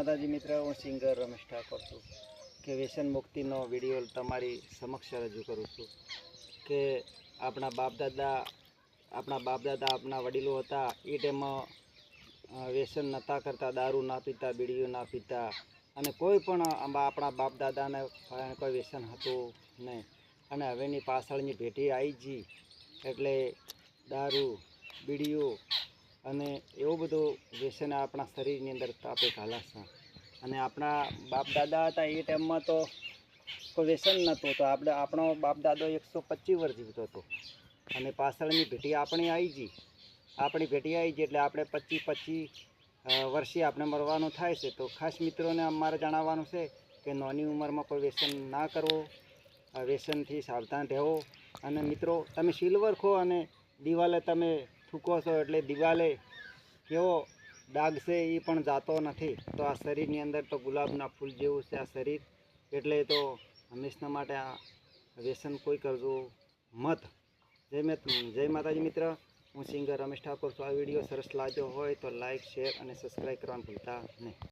માતાજી મિત્ર, હું સિંગર રમેશ ઠાકોર છું કે વ્યસન મુક્તિનો વીડિયો તમારી સમક્ષ રજૂ કરું છું કે આપણા બાપ દાદા આપણા બાપ દાદા આપણા વડીલો હતા એ ટાઈમમાં વ્યસન નહોતા કરતા, દારૂ ના પીતા, બીડીઓ ના પીતા અને કોઈ પણ આપણા બાપ દાદાને કોઈ વ્યસન હતું નહીં. અને હવેની પાછળની પેઢી આવી જી એટલે દારૂ, બીડીઓ અને એવું બધું વ્યસન આપણા શરીરની અંદર તાપે ઘાલા અને આપણા બાપ દાદા હતા એ ટાઈમમાં તો કોઈ વ્યસન નહોતું તો આપણે, આપણો બાપ દાદો એકસો પચીસ વર્ષ જીવતો હતો. અને પાછળની ભેટી આપણી આવી ગઈ. આપણી ભેટી આવી ગઈ એટલે આપણે પચીસ પચીસ વર્ષે આપણે મળવાનું થાય છે. તો ખાસ મિત્રોને અમારે જણાવવાનું છે કે નાની ઉંમરમાં કોઈ વ્યસન ના કરવો. વ્યસનથી સાવધાન રહેવો. અને મિત્રો, તમે સિલ્વર ખો અને દિવાલે તમે થૂકો છો એટલે દિવાલે કેવો ડાઘ છે એ પણ જાતો નથી. તો આ શરીરની અંદર તો ગુલાબના ફૂલ જેવું છે આ શરીર. એટલે તો હંમેશના માટે આ વ્યસન કોઈ કરજો મત. જય મેં જય માતાજી મિત્ર. હું સિંગર રમેશ ઠાકોર. તો આ વીડિયો સરસ લાગ્યો હોય તો લાઈક, શેર અને સબસ્ક્રાઈબ કરવાનું ભૂલતા નહીં.